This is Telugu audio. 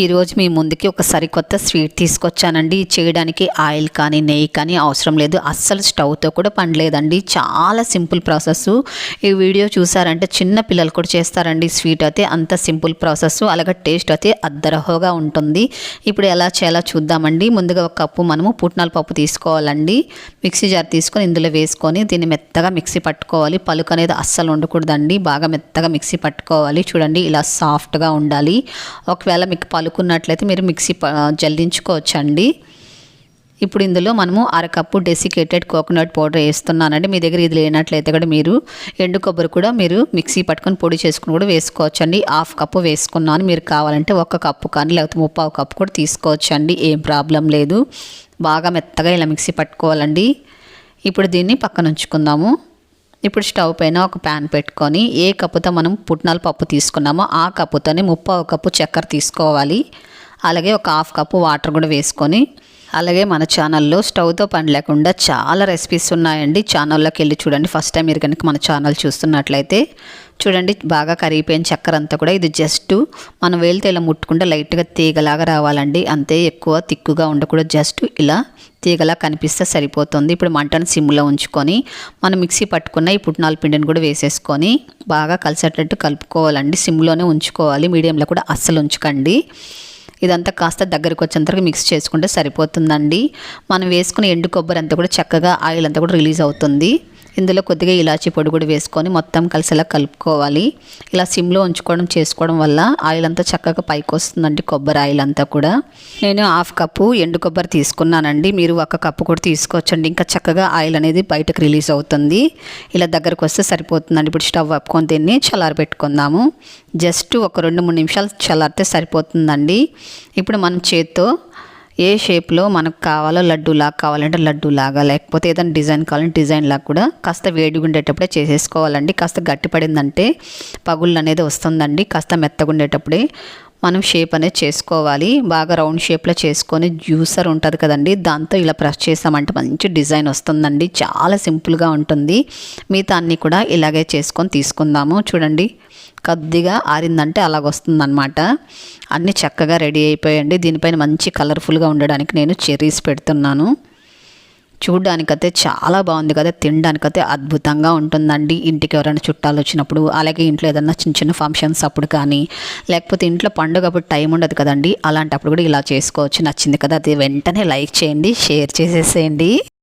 ఈరోజు మీ ముందుకి ఒక సరికొత్త స్వీట్ తీసుకొచ్చానండి. చేయడానికి ఆయిల్ కానీ నెయ్యి కానీ అవసరం లేదు. అస్సలు స్టవ్తో కూడా పండలేదండి. చాలా సింపుల్ ప్రాసెస్. ఈ వీడియో చూసారంటే చిన్న పిల్లలు కూడా చేస్తారండి స్వీట్ అయితే. అంత సింపుల్ ప్రాసెస్. అలాగే టేస్ట్ అయితే అద్దరహోగా ఉంటుంది. ఇప్పుడు ఎలా చేయాలో చూద్దామండి. ముందుగా ఒక కప్పు మనము పుట్నాల పప్పు తీసుకోవాలండి. మిక్సీ జార్ తీసుకొని ఇందులో వేసుకొని దీన్ని మెత్తగా మిక్సీ పట్టుకోవాలి. పలుకు అనేది అస్సలు ఉండకూడదండి బాగా మెత్తగా మిక్సీ పట్టుకోవాలి. చూడండి ఇలా సాఫ్ట్గా ఉండాలి. ఒకవేళ మీకు పలు పలుకున్నట్లయితే మీరు మిక్సీ జల్లించుకోవచ్చండి. ఇప్పుడు ఇందులో మనము అరకప్పు డెసికేటెడ్ కోకోనట్ పౌడర్ వేస్తున్నానండి. మీ దగ్గర ఇది లేనట్లయితే కూడా మీరు ఎండు కొబ్బరి కూడా మీరు మిక్సీ పట్టుకొని పొడి చేసుకుని కూడా వేసుకోవచ్చండి. హాఫ్ కప్పు వేసుకున్నాను. మీరు కావాలంటే ఒక కప్పు కానీ లేకపోతే ముప్పావు కప్పు కూడా తీసుకోవచ్చండి. ఏం ప్రాబ్లం లేదు. బాగా మెత్తగా ఇలా మిక్సీ పట్టుకోవాలండి. ఇప్పుడు దీన్ని పక్కన ఉంచుకుందాము. ఇప్పుడు స్టవ్ పైన ఒక ప్యాన్ పెట్టుకొని ఏ కప్పుతో మనం పుట్నాల పప్పు తీసుకున్నామో ఆ కప్పుతోనే ముప్పావు కప్పు చక్కెర తీసుకోవాలి. అలాగే ఒక హాఫ్ కప్పు వాటర్ కూడా వేసుకొని అలాగే మన ఛానల్లో స్టవ్తో పని లేకుండా చాలా రెసిపీస్ ఉన్నాయండి. ఛానల్లోకి వెళ్ళి చూడండి. ఫస్ట్ టైం మీరు కనుక మన ఛానల్ చూస్తున్నట్లయితే చూడండి. బాగా కరిగిపోయిన చక్కెర అంతా కూడా ఇది జస్ట్ మనం వేలితో ఇలా ముట్టుకుంటే లైట్గా తీగలాగా రావాలండి. అంతే ఎక్కువ తిక్కుగా ఉండకూడదు. జస్ట్ ఇలా తీగలా కనిపిస్తే సరిపోతుంది. ఇప్పుడు మంటను సిమ్లో ఉంచుకొని మనం మిక్సీ పట్టుకున్న ఈ పుట్నాల పిండిని కూడా వేసేసుకొని బాగా కలిసేటట్టు కలుపుకోవాలండి. సిమ్లోనే ఉంచుకోవాలి. మీడియంలో కూడా అస్సలు ఉంచకండి. ఇదంతా కాస్త దగ్గరికి వచ్చేంతవరకు మిక్స్ చేసుకుంటే సరిపోతుందండి. మనం వేసుకున్న ఎండు కొబ్బరి అంతా కూడా చక్కగా ఆయిల్ అంతా కూడా రిలీజ్ అవుతుంది. ఇందులో కొద్దిగా ఇలాచీ పొడి కూడా వేసుకొని మొత్తం కలిసేలా కలుపుకోవాలి. ఇలా సిమ్లో ఉంచుకోవడం చేసుకోవడం వల్ల ఆయిల్ అంతా చక్కగా పైకి వస్తుందండి కొబ్బరి ఆయిల్ అంతా కూడా. నేను హాఫ్ కప్పు ఎండు కొబ్బరి తీసుకున్నానండి. మీరు ఒక కప్పు కూడా తీసుకోవచ్చండి. ఇంకా చక్కగా ఆయిల్ అనేది బయటకు రిలీజ్ అవుతుంది. ఇలా దగ్గరకు వస్తే సరిపోతుందండి. ఇప్పుడు స్టవ్ అప్పుకొని దీన్ని చల్లారి పెట్టుకుందాము జస్ట్ ఒక రెండు మూడు నిమిషాలు చల్లారితే సరిపోతుందండి. ఇప్పుడు మనం చేత్తో ఏ షేప్లో మనకు కావాలో లడ్డు లాగా కావాలంటే లడ్డు లాగా లేకపోతే ఏదైనా డిజైన్ కావాలంటే డిజైన్ లాగా కూడా కాస్త వేడిగా ఉండేటప్పుడే చేసేసుకోవాలండి. కాస్త గట్టి పడిందంటే పగుళ్ళు అనేది వస్తుందండి. కాస్త మెత్తగా ఉండేటప్పుడే మనం షేప్ అనేది చేసుకోవాలి. బాగా రౌండ్ షేప్లో చేసుకొని జ్యూసర్ ఉంటుంది కదండి. దాంతో ఇలా ప్రెస్ చేసామంటే మంచి డిజైన్ వస్తుందండి. చాలా సింపుల్గా ఉంటుంది. మిగతా అన్నీ కూడా ఇలాగే చేసుకొని తీసుకుందాము. చూడండి. కొద్దిగా ఆరిందంటే అలాగొస్తుందన్నమాట. అన్నీ చక్కగా రెడీ అయిపోయండి. దీనిపైన మంచి కలర్ఫుల్గా ఉండడానికి నేను చెర్రీస్ పెడుతున్నాను. చూడ్డానికైతే చాలా బాగుంది కదా తినడానికైతే అద్భుతంగా ఉంటుందండి. ఇంటికి ఎవరైనా చుట్టాలు వచ్చినప్పుడు అలాగే ఇంట్లో ఏదైనా చిన్న చిన్న ఫంక్షన్స్ అప్పుడు కానీ లేకపోతే ఇంట్లో పండుగ అప్పుడు టైం ఉండదు కదండి. అలాంటప్పుడు కూడా ఇలా చేసుకోవచ్చు. నచ్చింది కదా అది వెంటనే లైక్ చేయండి షేర్ చేసేసేయండి.